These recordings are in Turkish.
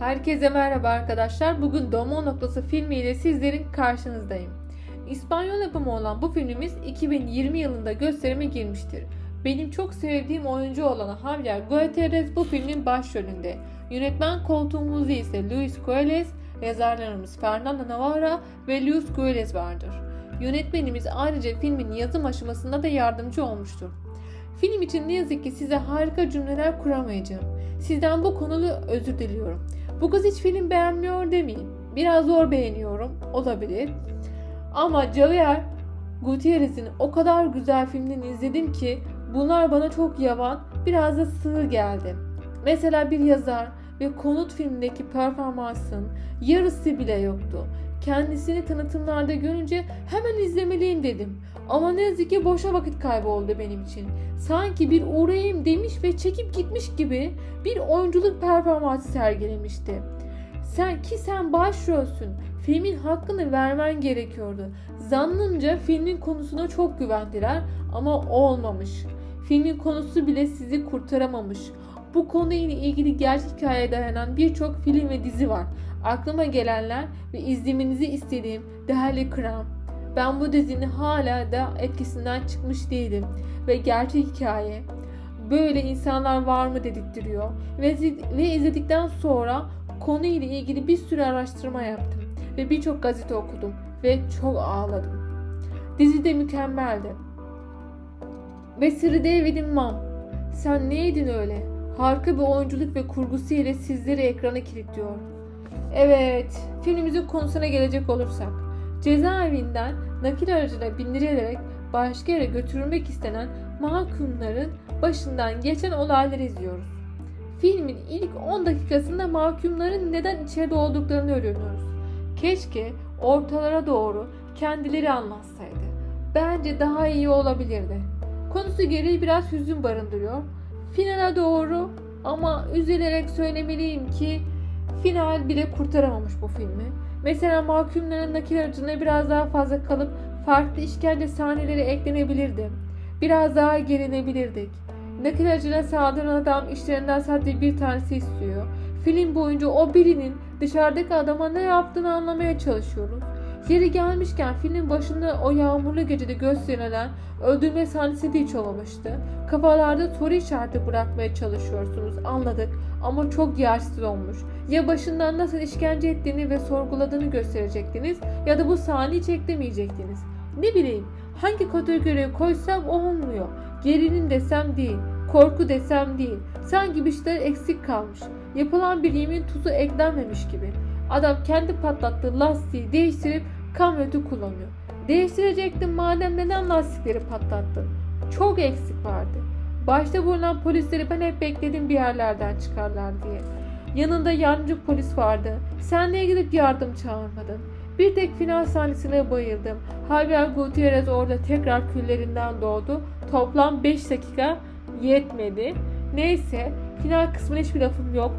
Herkese merhaba arkadaşlar. Bugün Domo Noktası filmiyle sizlerin karşınızdayım. İspanyol yapımı olan bu filmimiz 2020 yılında gösterime girmiştir. Benim çok sevdiğim oyuncu olan Javier Gutierrez bu filmin başrolünde. Yönetmen koltuğumuzda ise Luis Coeles, yazarlarımız Fernando Navarra ve Luis Coeles vardır. Yönetmenimiz ayrıca filmin yazım aşamasında da yardımcı olmuştur. Film için ne yazık ki size harika cümleler kuramayacağım. Sizden bu konuda özür diliyorum. Bu kız hiç film beğenmiyor demeyin. Biraz zor beğeniyorum. Olabilir. Ama Javier Gutierrez'in o kadar güzel filmlerini izledim ki bunlar bana çok yavan, biraz da sığ geldi. Mesela bir yazar ve konut filmindeki performansın yarısı bile yoktu. Kendisini tanıtımlarda görünce hemen izlemeliyim dedim. Ama ne yazık ki boşa vakit kaybı oldu benim için. Sanki bir uğrayayım demiş ve çekip gitmiş gibi bir oyunculuk performansı sergilemişti. Sen ki sen başrolsün. Filmin hakkını vermen gerekiyordu. Zannımca filmin konusuna çok güvendiler ama olmamış. Filmin konusu bile sizi kurtaramamış. Bu konuyla ilgili gerçek hikayeye dayanan birçok film ve dizi var. Aklıma gelenler ve izlemenizi istediğim değerli kram. Ben bu dizinin hala da etkisinden çıkmış değilim ve gerçek hikaye böyle insanlar var mı dedirtiyor ve, ve izledikten sonra konuyla ilgili bir sürü araştırma yaptım ve birçok gazete okudum ve çok ağladım. Dizi de mükemmeldi. Ve Siri David'in Mom. Sen neydin öyle? Harika bir oyunculuk ve kurgusu ile sizleri ekrana kilitliyor. Evet, filmimizin konusuna gelecek olursak. Cezaevinden nakil aracına bindirilerek başka yere götürülmek istenen mahkumların başından geçen olayları izliyoruz. Filmin ilk 10 dakikasında mahkumların neden içeride olduklarını öğreniyoruz. Keşke ortalara doğru kendileri anlatsaydı. Bence daha iyi olabilirdi. Konusu gereği biraz hüzün barındırıyor. Finale doğru ama üzülerek söylemeliyim ki final bile kurtaramamış bu filmi. Mesela mahkumların nakil aracına biraz daha fazla kalıp farklı işkence sahneleri eklenebilirdi. Biraz daha gerinebilirdik. Nakil aracına saldıran adam işlerinden sadece bir tanesi istiyor. Film boyunca o birinin dışarıdaki adama ne yaptığını anlamaya çalışıyoruz. Yeri gelmişken filmin başında o yağmurlu gecede gösterilen öldürme sahnesi de hiç olmamıştı. Kafalarda soru işareti bırakmaya çalışıyorsunuz anladık ama çok yersiz olmuş. Ya başından nasıl işkence ettiğini ve sorguladığını gösterecektiniz ya da bu sahneyi hiç eklemeyecektiniz. Ne bileyim hangi kategoriye koysam o olmuyor. Gerilim desem değil, korku desem değil. Sanki bir şeyler eksik kalmış. Yapılan bir yemin tuzu eklenmemiş gibi. Adam kendi patlattığı lastiği değiştirip kamyoneti kullanıyor. Değiştirecektin madem neden lastikleri patlattın? Çok eksik vardı. Başta bulunan polisleri ben hep bekledim bir yerlerden çıkarlar diye. Yanında yardımcı polis vardı. Sen niye gidip yardım çağırmadın? Bir tek final sahnesine bayıldım. Javier Gutierrez orada tekrar küllerinden doğdu. Toplam 5 dakika yetmedi. Neyse final kısmına hiçbir lafım yok.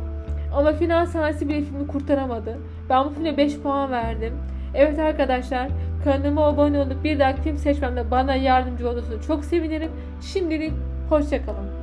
Ama final sahnesi bile filmi kurtaramadı. Ben bu filme 5 puan verdim. Evet arkadaşlar kanalıma abone olup bir dahaki film seçmemde bana yardımcı olursanız çok sevinirim. Şimdilik hoşçakalın.